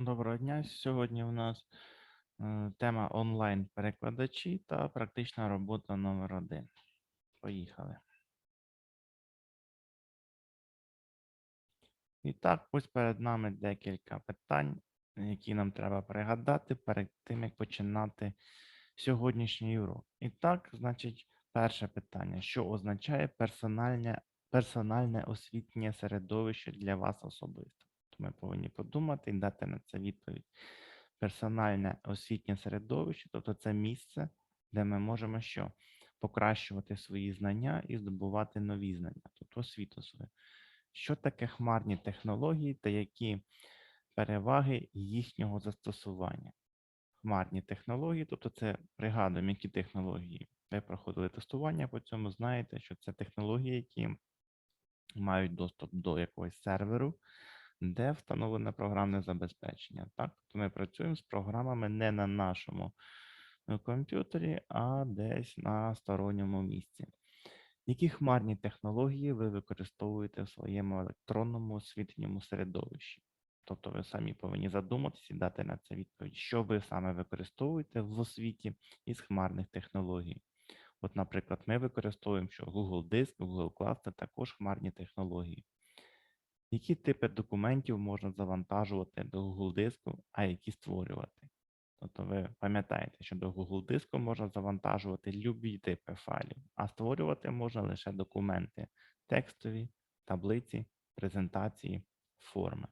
Доброго дня. Сьогодні у нас е, тема онлайн-перекладачі та практична робота номер один. Поїхали. І так, ось перед нами декілька питань, які нам треба пригадати перед тим, як починати сьогоднішній урок. І так, значить, перше питання: що означає персональне, персональне освітнє середовище для вас особисто? Ми повинні подумати і дати на це відповідь. Персональне освітнє середовище, тобто це місце, де ми можемо що? Покращувати свої знання і здобувати нові знання, тобто освіту свою. Що таке хмарні технології та які переваги їхнього застосування? Хмарні технології, тобто це пригадуємо, які технології. Ви проходили тестування по цьому, знаєте, що це технології, які мають доступ до якогось серверу, де встановлене програмне забезпечення. Так, то ми працюємо з програмами не на нашому е, комп'ютері, а десь на сторонньому місці. Які хмарні технології ви використовуєте в своєму електронному освітньому середовищі? Тобто ви самі повинні задуматися і дати на це відповідь, що ви саме використовуєте в освіті із хмарних технологій. От, наприклад, ми використовуємо що Google Диск, Google Class це також хмарні технології. Які типи документів можна завантажувати до Google диску, а які створювати? Тобто ви пам'ятаєте, що до Google диску можна завантажувати любі типи файлів, а створювати можна лише документи текстові, таблиці, презентації, форми.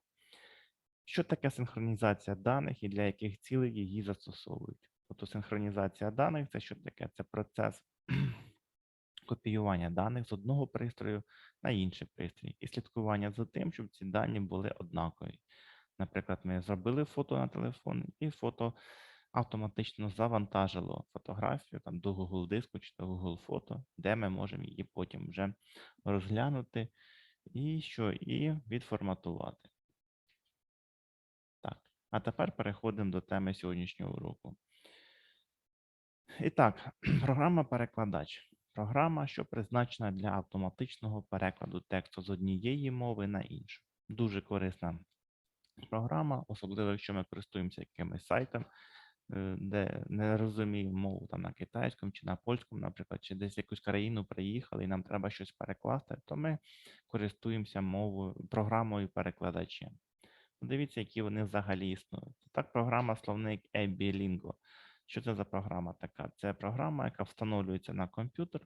Що таке синхронізація даних і для яких цілей її застосовують? Тобто синхронізація даних це що таке? Це процес копіювання даних з одного пристрою на інший пристрій і слідкування за тим, щоб ці дані були однакові. Наприклад, ми зробили фото на телефон, і фото автоматично завантажило фотографію там, до Google диску чи до Google фото, де ми можемо її потім вже розглянути і що, і відформатувати. Так, а тепер переходимо до теми сьогоднішнього уроку. І так, програма-перекладач. Програма, що призначена для автоматичного перекладу тексту з однієї мови на іншу. Дуже корисна програма, особливо якщо ми користуємося якимось сайтом, е, де не розуміємо мову там на китайському чи на польському, наприклад, чи десь в якусь країну приїхали і нам треба щось перекласти, то ми користуємося мовою, програмою перекладачем. Подивіться, які вони взагалі існують. Так, програма словник eBilingo. Що це за програма така? Це програма, яка встановлюється на комп'ютер.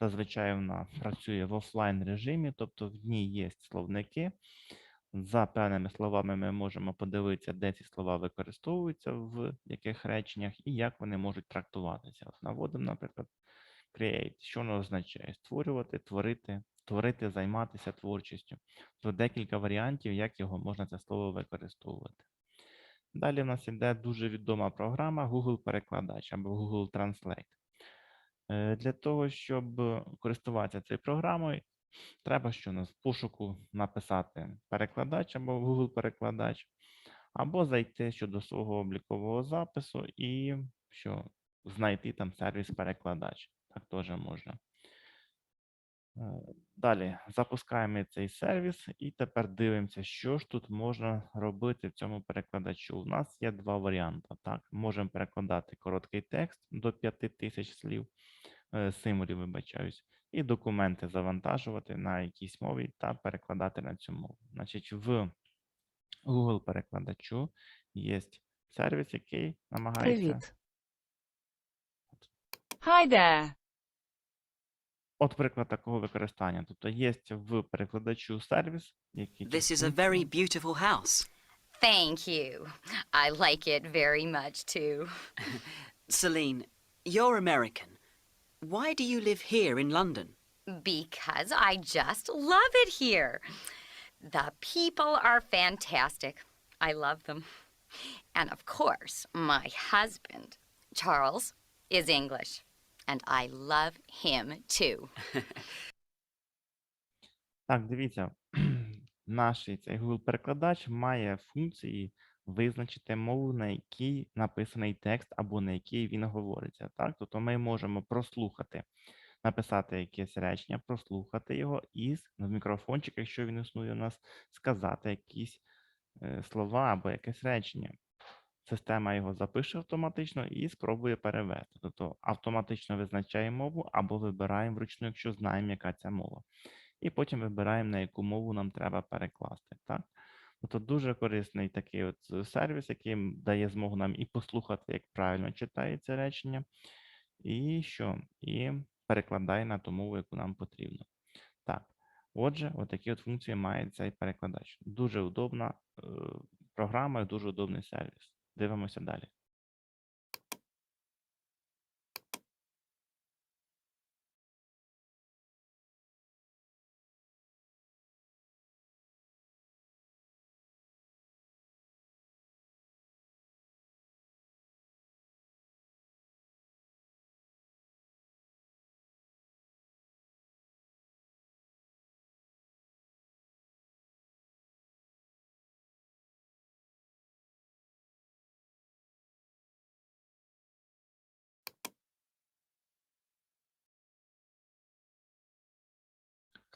Зазвичай вона працює в офлайн режимі, тобто в ній є словники. За певними словами ми можемо подивитися, де ці слова використовуються, в яких реченнях і як вони можуть трактуватися. Наводимо, наприклад, create, що воно означає? Створювати, творити, творити, займатися творчістю. То декілька варіантів, як його можна це слово використовувати. Далі в нас іде дуже відома програма Google Перекладач або Google Translate. Е, Для того, щоб користуватися цією програмою, треба що нас в пошуку написати перекладач або Google перекладач, або зайти щодо свого облікового запису і що знайти там сервіс перекладач. Так теж можна. Е, Далі запускаємо цей сервіс і тепер дивимося, що ж тут можна робити в цьому перекладачу. У нас є два варіанти. Так, можемо перекладати короткий текст до 5000 слів, е, символів, вибачаюсь, і документи завантажувати на якійсь мові та перекладати на цю мову. Значить, в Google перекладачу є сервіс, який намагається. Привіт. Hi there. От приклад такого використання. Тобто є в перекладачу сервіс, який This is a частинка- very beautiful house. Thank you. I like it very much too. Celine, you're American. Why do you live here in London? Because I just love it here. The people are fantastic. I love them. And of course, my husband, Charles, is English. And I love him too. Так, дивіться, наш цей Google перекладач має функції визначити мову, на якій написаний текст або на якій він говориться. Так, тобто ми можемо прослухати, написати якесь речення, прослухати його і з- мікрофончик, якщо він існує у нас, сказати якийсь е, слова або якесь речення. Система його запише автоматично і спробує перевести. Тобто автоматично визначає мову або вибираємо вручну, якщо знаємо, яка ця мова. І потім вибираємо, на яку мову нам треба перекласти. Так? Тобто дуже корисний такий от сервіс, який дає змогу нам і послухати, як правильно читається речення, і що? І перекладає на ту мову, яку нам потрібно. Так. Отже, отакі от функції має цей перекладач. Дуже удобна е, програма дуже удобний сервіс. Дивимося далі.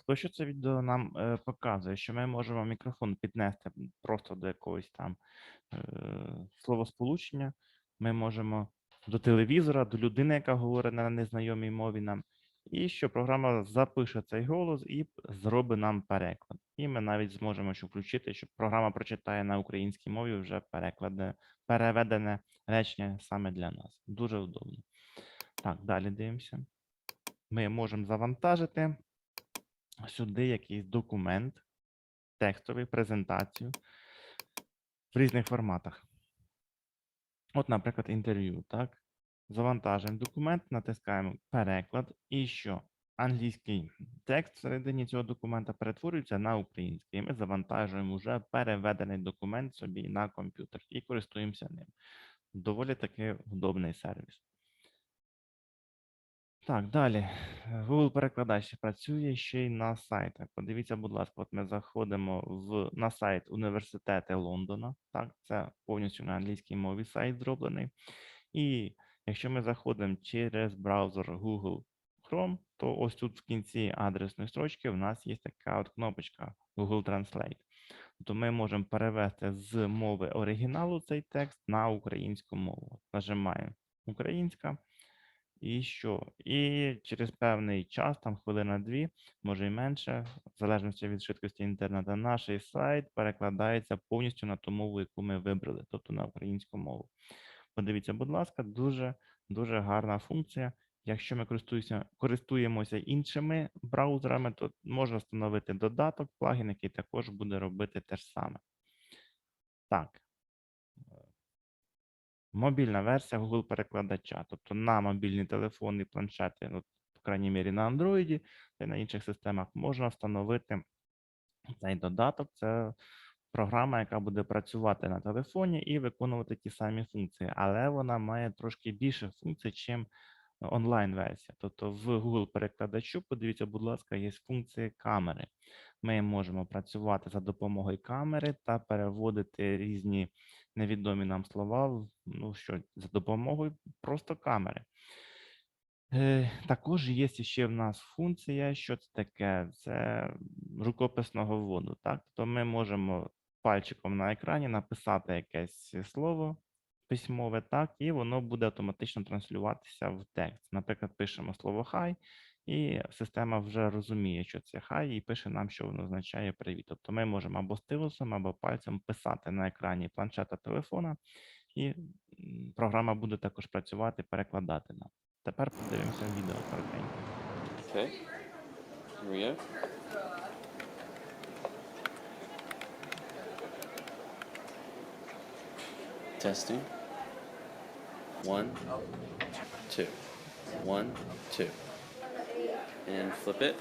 То, що це відео нам е, показує, що ми можемо мікрофон піднести просто до якогось там е, словосполучення. Ми можемо до телевізора, до людини, яка говорить на незнайомій мові нам, і що програма запише цей голос і зробить нам переклад. І ми навіть зможемо що включити, що програма прочитає на українській мові вже перекладе, переведене речення саме для нас. Дуже удобно. Так, далі дивимося. Ми можемо завантажити сюди якийсь документ, текстовий, презентацію в різних форматах. От, наприклад, інтерв'ю, так? Завантажуємо документ, натискаємо переклад, і що? Англійський текст всередині цього документа перетворюється на український. Ми завантажуємо вже переведений документ собі на комп'ютер і користуємося ним. Доволі таки удобний сервіс. Так, далі. Google перекладач працює ще й на сайтах. Подивіться, будь ласка, от ми заходимо в, на сайт Університету Лондона. Так, це повністю на англійській мові сайт зроблений. І якщо ми заходимо через браузер Google Chrome, то ось тут в кінці адресної строчки в нас є така от кнопочка Google Translate. Тобто ми можемо перевести з мови оригіналу цей текст на українську мову. Нажимаємо українська. І що? І через певний час, там хвилина-дві, може і менше, в залежності від швидкості інтернету, наш сайт перекладається повністю на ту мову, яку ми вибрали, тобто на українську мову. Подивіться, будь ласка, дуже дуже гарна функція. Якщо ми користуємося, користуємося іншими браузерами, то можна встановити додаток, плагін, який також буде робити те ж саме. Так. Мобільна версія Google перекладача. Тобто на мобільні телефони, планшети, ну, по крайній мірі на Android та й на інших системах можна встановити цей додаток. Це програма, яка буде працювати на телефоні і виконувати ті самі функції, але вона має трошки більше функцій, чим онлайн-версія. Тобто в Google перекладачу, подивіться, будь ласка, є функції камери. Ми можемо працювати за допомогою камери та переводити різні невідомі нам слова, ну що, за допомогою просто камери. Е, Також є ще в нас функція, що це таке? Це рукописного вводу. Так? Тобто ми можемо пальчиком на екрані написати якесь слово письмове, так, і воно буде автоматично транслюватися в текст. Наприклад, пишемо слово хай, і система вже розуміє, що це хай, і пише нам, що воно означає привіт. Тобто ми можемо або стилусом, або пальцем писати на екрані планшета телефона, і програма буде також працювати, перекладати нам. Тепер подивимося відео коротенько. Okay, here we. Testing. One, two. One, two. And flip it.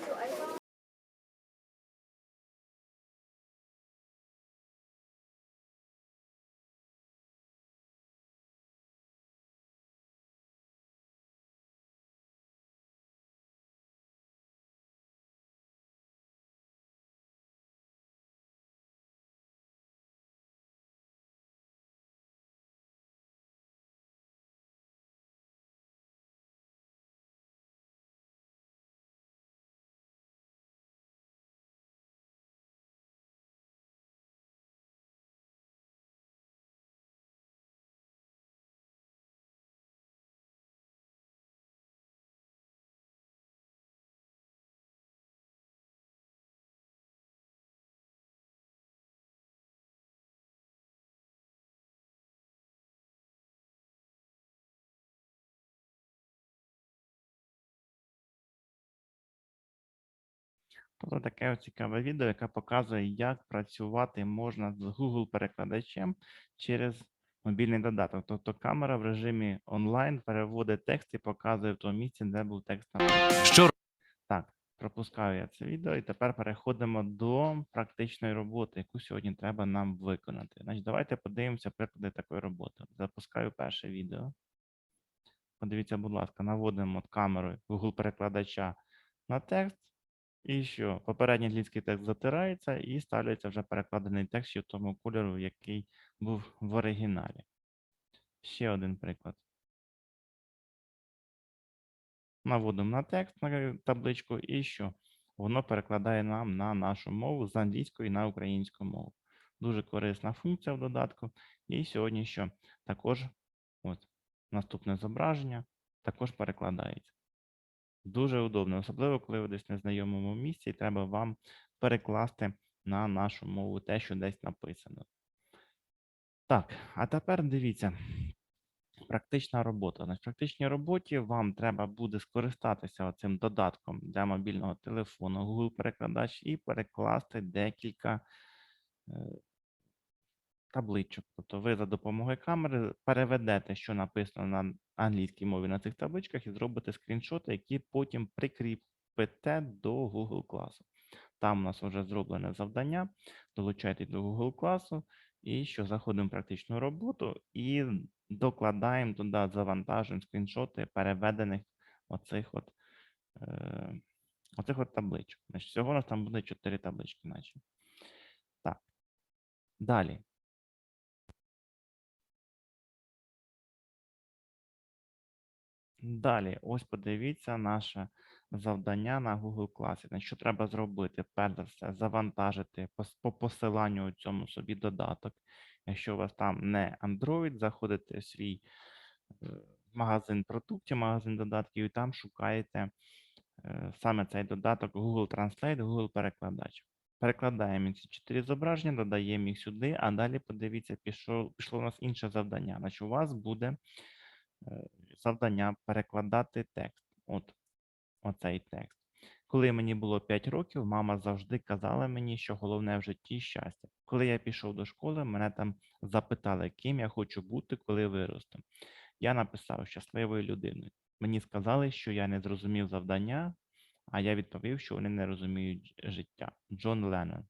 Тобто таке цікаве відео, яке показує, як працювати можна з Google-перекладачем через мобільний додаток. Тобто камера в режимі онлайн переводить текст і показує в тому місці, де був текст. Що Так, пропускаю я це відео і тепер переходимо до практичної роботи, яку сьогодні треба нам виконати. Значить, давайте подивимося приклади такої роботи. Запускаю перше відео. Подивіться, будь ласка, наводимо камерою Google перекладача на текст. І що? Попередній англійський текст затирається і ставляється вже перекладений текст ще в тому кольору, який був в оригіналі. Ще один приклад. Наводимо на текст на табличку, і що? Воно перекладає нам на нашу мову з англійської на українську мову. Дуже корисна функція в додатку. І сьогодні що? Також от, наступне зображення також перекладається. Дуже удобно, особливо коли ви десь в незнайомому місці, і треба вам перекласти на нашу мову те, що десь написано. Так, а тепер дивіться. Практична робота. На практичній роботі вам треба буде скористатися цим додатком для мобільного телефону Google перекладач і перекласти декілька е, табличок. Тобто ви за допомогою камери переведете, що написано на англійській мові на цих табличках, і зробите скріншоти, які потім прикріпите до Google класу. Там у нас вже зроблене завдання. Долучайте до Google класу, і що заходимо в практичну роботу і докладаємо туди, завантажуємо скріншоти переведених оцих от, е, оцих от табличок. Значить, всього у нас там буде 4 таблички, наче. Так. Далі. Далі, ось подивіться наше завдання на Google. Значить, що треба зробити? Перш за все, завантажити по посиланню у цьому собі додаток. Якщо у вас там не Android, заходите в свій е, магазин продуктів, магазин додатків, і там шукаєте е, саме цей додаток Google Translate, Google перекладач. Перекладаємо ці чотири зображення, додаємо їх сюди, а далі подивіться, пішло, пішло у нас інше завдання. Значить, у вас буде завдання перекладати текст. От оцей текст. Коли мені було 5 років, мама завжди казала мені, що головне в житті щастя. Коли я пішов до школи, мене там запитали, ким я хочу бути, коли виросту. Я написав щасливою людиною. Мені сказали, що я не зрозумів завдання, а я відповів, що вони не розуміють життя. Джон Леннон.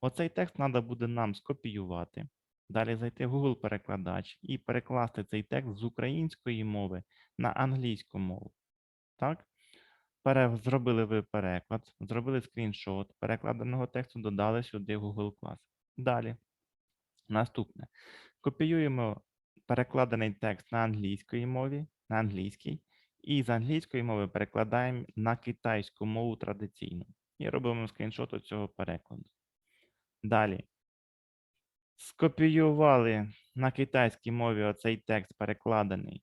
Оцей текст треба буде нам скопіювати, далі зайти в Google перекладач і перекласти цей текст з української мови на англійську мову. Так? Зробили ви переклад, зробили скріншот перекладеного тексту, додали сюди Google Class. Далі. Наступне. Копіюємо перекладений текст на англійській мові, на англійській, і з англійської мови перекладаємо на китайську мову традиційну. І робимо скріншот цього перекладу. Далі. Скопіювали на китайській мові оцей текст перекладений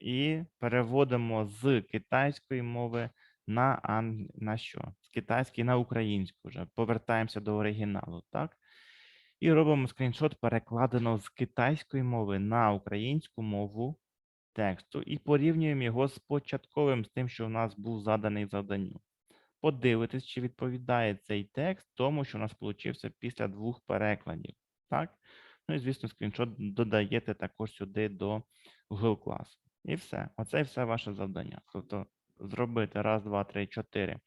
і переводимо з китайської мови на, ан... на що? З китайської на українську вже. Повертаємося до оригіналу, так? І робимо скріншот перекладеного з китайської мови на українську мову тексту і порівнюємо його з початковим, з тим, що в нас був заданий завданню. Подивитись, чи відповідає цей текст тому, що у нас вийшло після двох перекладів. Так? Ну і, звісно, скріншот додаєте також сюди до Google класу. І все. Оце і все ваше завдання. Тобто зробити раз, два, три, чотири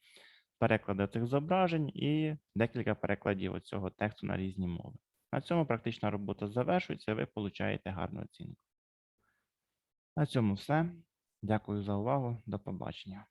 переклади цих зображень і декілька перекладів цього тексту на різні мови. На цьому практична робота завершується, ви получаєте гарну оцінку. На цьому все. Дякую за увагу. До побачення.